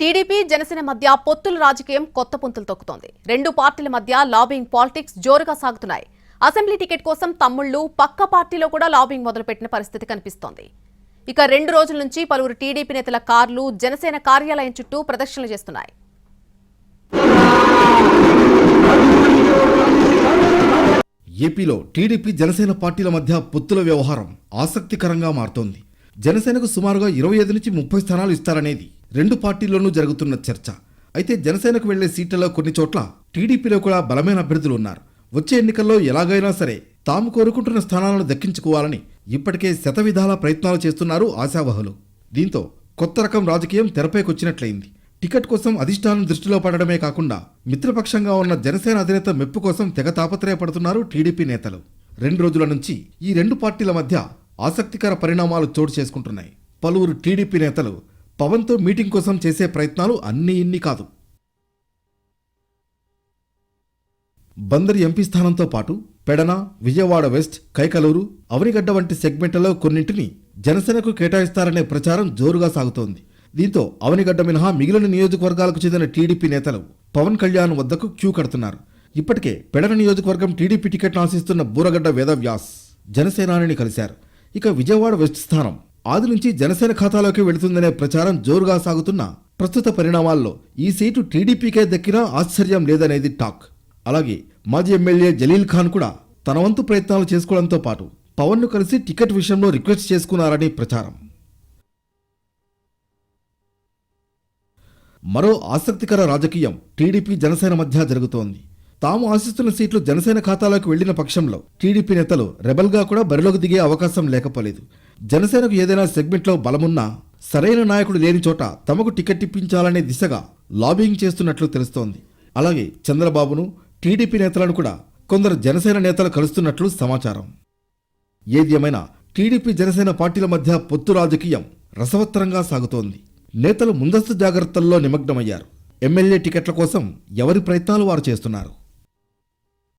TDP Janasena మధ్య పొత్తుల రాజకీయం కొత్త పుంతలు తొక్కుతోంది. రెండు పార్టీల మధ్య లాబింగ్ పాలిటిక్స్ జోరుగా సాగుతున్నాయి. అసెంబ్లీ టికెట్ కోసం తమ్ముళ్ళు పక్క పార్టీలో కూడా లాబింగ్ మొదలుపెట్టిన పరిస్థితి కనిపిస్తోంది. ఇక రెండు రోజుల నుంచి పలువురు టీడీపీ నేతల కార్లు జనసేన కార్యాలయం చుట్టూ ప్రదర్శనలు చేస్తున్నాయి. ఏపీలో టీడీపీ జనసేన పార్టీల మధ్య పొత్తుల వ్యవహారం ఆసక్తికరంగా మారుతోంది. జనసేనకు సుమారుగా ఇరవై ఐదు నుంచి ముప్పై స్థానాలు ఇస్తారనేది రెండు పార్టీల్లోనూ జరుగుతున్న చర్చ. అయితే జనసేనకు వెళ్ళే సీట్లలో కొన్ని చోట్ల టీడీపీలో కూడా బలమైన అభ్యర్థులు ఉన్నారు. వచ్చే ఎన్నికల్లో ఎలాగైనా సరే తాము కోరుకుంటున్న స్థానాలను దక్కించుకోవాలని ఇప్పటికే శతవిధాల ప్రయత్నాలు చేస్తున్నారు ఆశావహులు. దీంతో కొత్త రకం రాజకీయం తెరపైకొచ్చినట్లయింది టికెట్ కోసం అధిష్టానం దృష్టిలో పడడమే కాకుండా మిత్రపక్షంగా ఉన్న జనసేన అధినేత మెప్పు కోసం తెగ తాపత్రయపడుతున్నారు టీడీపీ నేతలు. రెండు రోజుల నుంచి ఈ రెండు పార్టీల మధ్య ఆసక్తికర పరిణామాలు చోటు చేసుకుంటున్నాయి. పలువురు టీడీపీ నేతలు పవన్తో మీటింగ్ కోసం చేసే ప్రయత్నాలు అన్నీ ఇన్ని కాదు. బందర్ ఎంపీ స్థానంతో పాటు పెడన విజయవాడ వెస్ట్ కైకలూరు అవనిగడ్డ వంటి సెగ్మెంట్లలో కొన్నింటిని జనసేనకు కేటాయిస్తారనే ప్రచారం జోరుగా సాగుతోంది. దీంతో అవనిగడ్డ మినహా మిగిలిన నియోజకవర్గాలకు చెందిన టీడీపీ నేతలు పవన్ కళ్యాణ్ వద్దకు క్యూ కడుతున్నారు. ఇప్పటికే పెడన నియోజకవర్గం టీడీపీ టికెట్ను ఆశిస్తున్న బూరగడ్డ వేదవ్యాస్ జనసేనాని కలిశారు. ఇక విజయవాడ వెస్ట్ స్థానం ఆది నుంచి జనసేన ఖాతాలోకి వెళుతుందనే ప్రచారం జోరుగా సాగుతున్న ప్రస్తుత పరిణామాల్లో ఈ సీటు టీడీపీకే దక్కినా ఆశ్చర్యం లేదనేది టాక్. అలాగే మాజీ ఎమ్మెల్యే జలీల్ ఖాన్ కూడా తన వంతు ప్రయత్నాలు చేసుకోవడంతో పాటు పవన్ను కలిసి టికెట్ విషయంలో రిక్వెస్ట్ చేసుకున్నారని ప్రచారం. మరో ఆసక్తికర రాజకీయం టీడీపీ జనసేన మధ్య జరుగుతోంది. తాము ఆశిస్తున్న సీట్లు జనసేన ఖాతాలోకి వెళ్ళిన పక్షంలో టీడీపీ నేతలు రెబల్గా కూడా బరిలోకి దిగే అవకాశం లేకపోలేదు. జనసేనకు ఏదైనా సెగ్మెంట్లో బలమున్నా సరైన నాయకుడు లేని చోట తమకు టికెట్ ఇప్పించాలనే దిశగా లాబింగ్ చేస్తున్నట్లు తెలుస్తోంది. అలాగే చంద్రబాబును టీడీపీ నేతలను కూడా కొందరు జనసేన నేతలు కలుస్తున్నట్లు సమాచారం. ఏది ఏమైనా టీడీపీ జనసేన పార్టీల మధ్య పొత్తు రాజకీయం రసవత్తరంగా సాగుతోంది. నేతలు ముందస్తు జాగ్రత్తల్లో నిమగ్నమయ్యారు. ఎమ్మెల్యే టికెట్ల కోసం ఎవరి ప్రయత్నాలు వారు చేస్తున్నారు?